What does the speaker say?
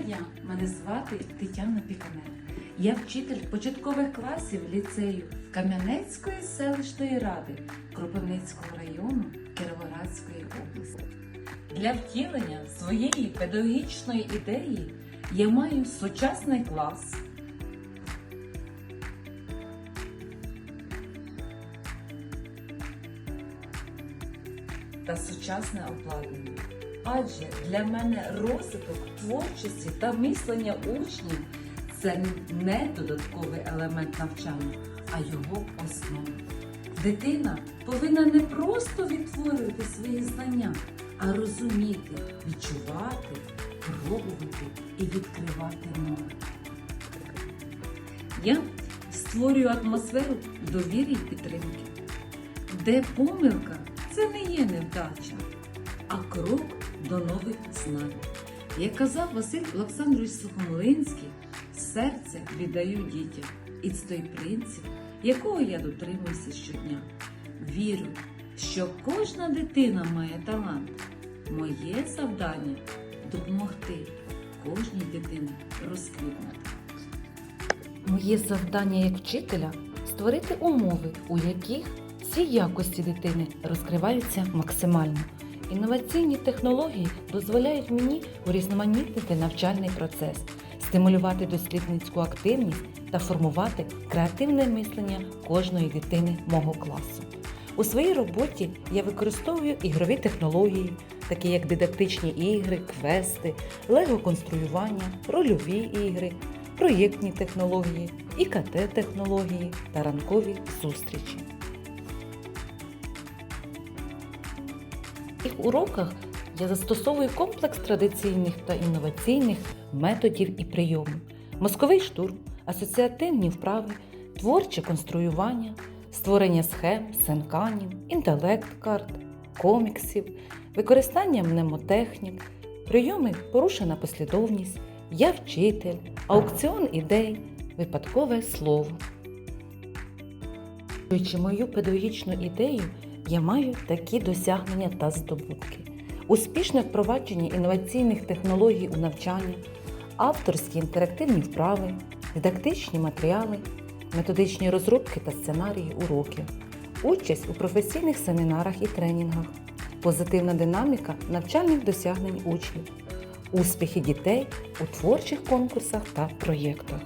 дня, мене звати Тетяна Піканер. Я вчитель початкових класів ліцею Кам'янецької селищної ради Кропивницького району Кіровоградської області. Для втілення своєї педагогічної ідеї я маю сучасний клас. Та сучасне обладнання. Адже для мене розвиток творчості та мислення учнів це не додатковий елемент навчання, а його основа. Дитина повинна не просто відтворювати свої знання, а розуміти, відчувати, пробувати і відкривати нове. Я створюю атмосферу довіри і підтримки, де помилка це не є невдача, а крок до нових знань. Як казав Василь Олександрович Сухомлинський, серце віддаю дітям. І це той принцип, якого я дотримуюся щодня. Вірю, що кожна дитина має талант. Моє завдання допомогти кожній дитині розквітнути. Моє завдання як вчителя створити умови, у яких всі якості дитини розкриваються максимально. Інноваційні технології дозволяють мені урізноманітнити навчальний процес, стимулювати дослідницьку активність та формувати креативне мислення кожної дитини мого класу. У своїй роботі я використовую ігрові технології, такі як дидактичні ігри, квести, лего-конструювання, рольові ігри, проєктні технології, ІКТ-технології та ранкові зустрічі. В цих уроках я застосовую комплекс традиційних та інноваційних методів і прийомів: мозковий штурм, асоціативні вправи, творче конструювання, створення схем, сенканів, інтелект-карт, коміксів, використання мнемотехнік, прийоми порушена послідовність, я вчитель, аукціон ідей, випадкове слово. Чуючи мою педагогічну ідею, я маю такі досягнення та здобутки. Успішне впровадження інноваційних технологій у навчанні, авторські інтерактивні вправи, дидактичні матеріали, методичні розробки та сценарії уроків, участь у професійних семінарах і тренінгах, позитивна динаміка навчальних досягнень учнів, успіхи дітей у творчих конкурсах та проєктах.